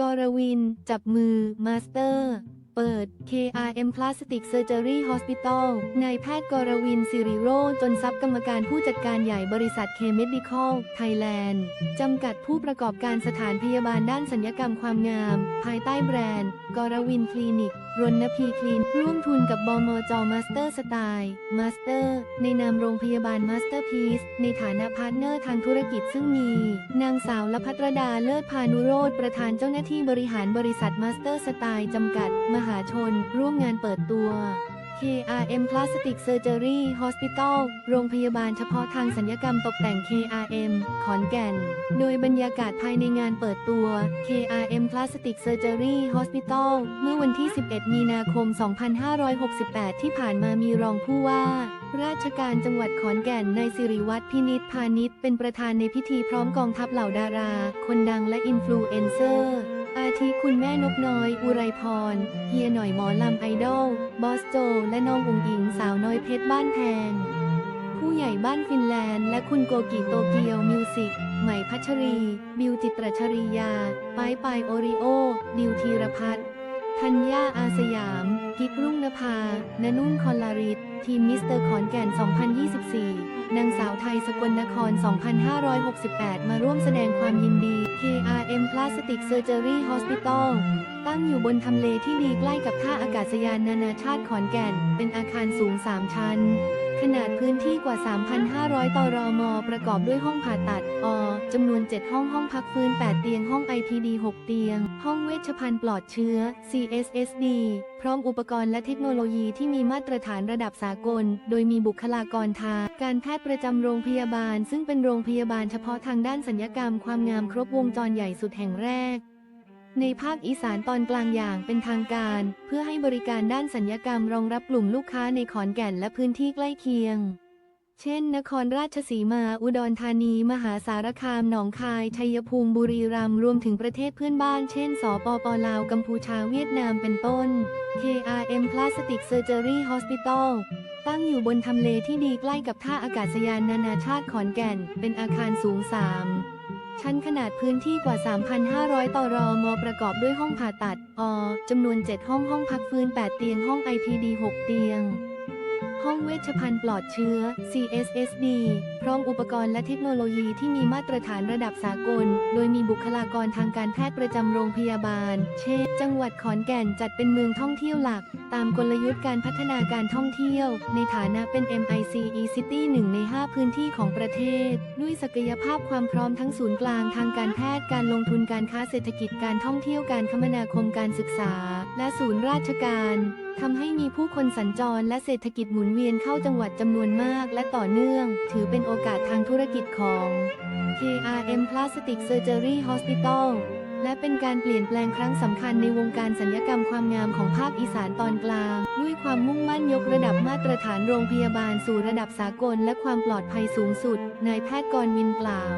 กรวิน จับมือ มาสเตอร์ เปิด KRM Plastic Surgery Hospital นายแพทย์กรวินสิริโรจนทรัพย์กรรมการผู้จัดการใหญ่บริษัท K Medical Thailand จำกัดผู้ประกอบการสถานพยาบาลด้านสัญญกรรมความงาม ภายใต้แบรนด์ กรวินคลินิก รณพีคลิน ร่วมทุนกับบมจมาสเตอร์สไตล์มาสเตอร์ในนามโรงพยาบาลมาสเตอร์พีซในฐานะพาร์ทเนอร์ทางธุรกิจซึ่งมี นางสาวละพัตรดาเลิศพานุโรธประธานเจ้าหน้าที่บริหารบริษัทมาสเตอร์สไตล์จำกัด มหาชน ร่วมงานเปิดตัว KRM Plastic Surgery Hospital โรงพยาบาลเฉพาะทางสัญญกรรมตกแต่ง KRM ขอนแก่น โดยบรรยากาศภายในงานเปิดตัว KRM Plastic Surgery Hospital เมื่อวันที่ 11 มีนาคม 2568 ที่ผ่านมามีรองผู้ว่า ราชการจังหวัดขอนแก่นนายสิริวัฒน์พินิษพาณิชย์เป็นประธานในพิธีพร้อมกองทัพเหล่าดารา คนดังและอินฟลูเอนเซอร์ อาทิคุณแม่นกน้อย อุไรพร เฮียหน่อยหมอลำไอดอล บอสโจ และน้องอุ๋งอิงสาวน้อยเพชรบ้านแพง ผู้ใหญ่บ้านฟินแลนด์ และคุณโกกิโตเกียวมิวสิกใหม่พัชรี บิวจิตรชริยา ปายปายโอริโอ ดิวธีรพัฒน์ธัญญาอาสยาม กิกรุ่งนภานนุ่นคอลลาริต ทีมมิสเตอร์ขอนแก่น 2024 นางสาวไทยสกลนคร 2568 มาร่วมแสดงความยินดี KRM Plastic Surgery Hospital ตั้งอยู่บนทำเลที่ดีใกล้กับท่าอากาศยานนานาชาติขอนแก่น เป็นอาคารสูง 3 ชั้น ขนาดพื้นที่กว่า 3,500 ตรม ประกอบด้วยห้องผ่าตัด อ จำนวน 7 ห้อง ห้องพักฟื้น 8 เตียง ห้อง IPD 6 เตียง ห้องเวชภัณฑ์ปลอดเชื้อ CSSD พร้อมอุปกรณ์และเทคโนโลยีที่มีมาตรฐานระดับสากล โดยมีบุคลากรทางการแพทย์ประจำโรงพยาบาล ซึ่งเป็นโรงพยาบาลเฉพาะทางด้านสัญญกรรมความงามครบวงจรใหญ่สุดแห่งแรก ในภาคอีสานตอนกลางอย่างเป็นทางการ เพื่อให้บริการด้านสัญญกรรมรองรับกลุ่มลูกค้าในขอนแก่นและพื้นที่ใกล้เคียง เช่น นครราชสีมา อุดรธานี มหาสารคาม หนองคาย ชัยภูมิ บุรีรัมย์ รวมถึงประเทศเพื่อนบ้าน เช่น สปปลาว กัมพูชา เวียดนาม เป็นต้น KRM Plastic Surgery Hospital ตั้งอยู่บนทำเลที่ดีใกล้กับท่าอากาศยานนานาชาติขอนแก่น เป็นอาคารสูง 3 ชั้นขนาดพื้นที่กว่า 3,500 ตรม ประกอบด้วยห้องผ่าตัด อ จำนวน 7 ห้อง ห้องพักฟื้น 8 เตียง ห้อง IPD 6 เตียง ห้องเวชภัณฑ์ปลอดเชื้อ CSSD พร้อมอุปกรณ์และเทคโนโลยีที่มีมาตรฐานระดับสากล โดยมีบุคลากรทางการแพทย์ประจำโรงพยาบาล เช่น จังหวัดขอนแก่นจัดเป็นเมืองท่องเที่ยวหลักตามกลยุทธ์การพัฒนาการท่องเที่ยว ในฐานะเป็น MICE City 1 ใน 5 พื้นที่ของประเทศ ด้วยศักยภาพความพร้อมทั้งศูนย์กลางทางการแพทย์การลงทุนการค้าเศรษฐกิจการท่องเที่ยวการคมนาคมการศึกษา และศูนย์ราชการทำให้มีผู้คนสัญจรและเศรษฐกิจหมุนเวียนเข้าจังหวัดจำนวนมากและต่อเนื่อง ถือเป็นโอกาสทางธุรกิจของ KRM Plastic Surgery Hospital และเป็นการเปลี่ยนแปลงครั้งสำคัญในวงการสัญญกรรมความงามของภาคอีสานตอนกลาง ด้วยความมุ่งมั่นยกระดับมาตรฐานโรงพยาบาลสู่ระดับสากลและความปลอดภัยสูงสุด นายแพทย์กรวินกล่าว